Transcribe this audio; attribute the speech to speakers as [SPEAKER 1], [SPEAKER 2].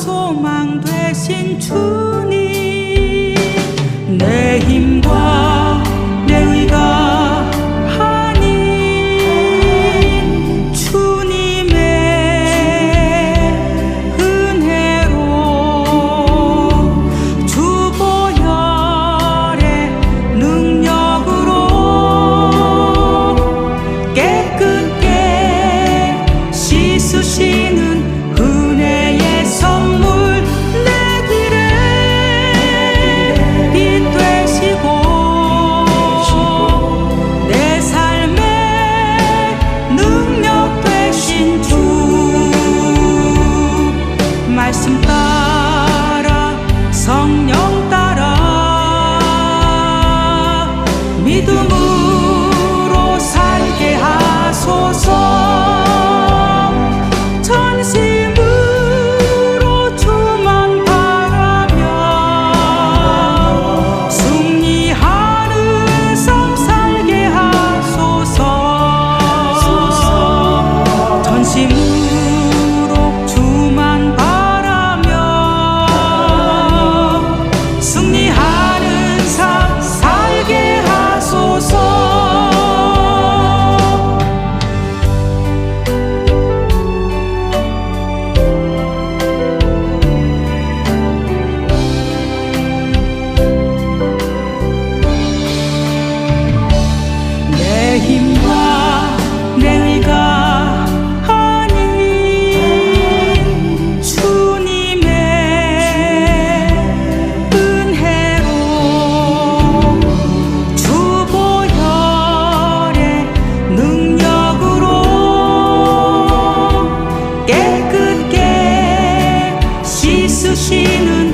[SPEAKER 1] 소망 되신 주님 내 힘과 一段不 주시는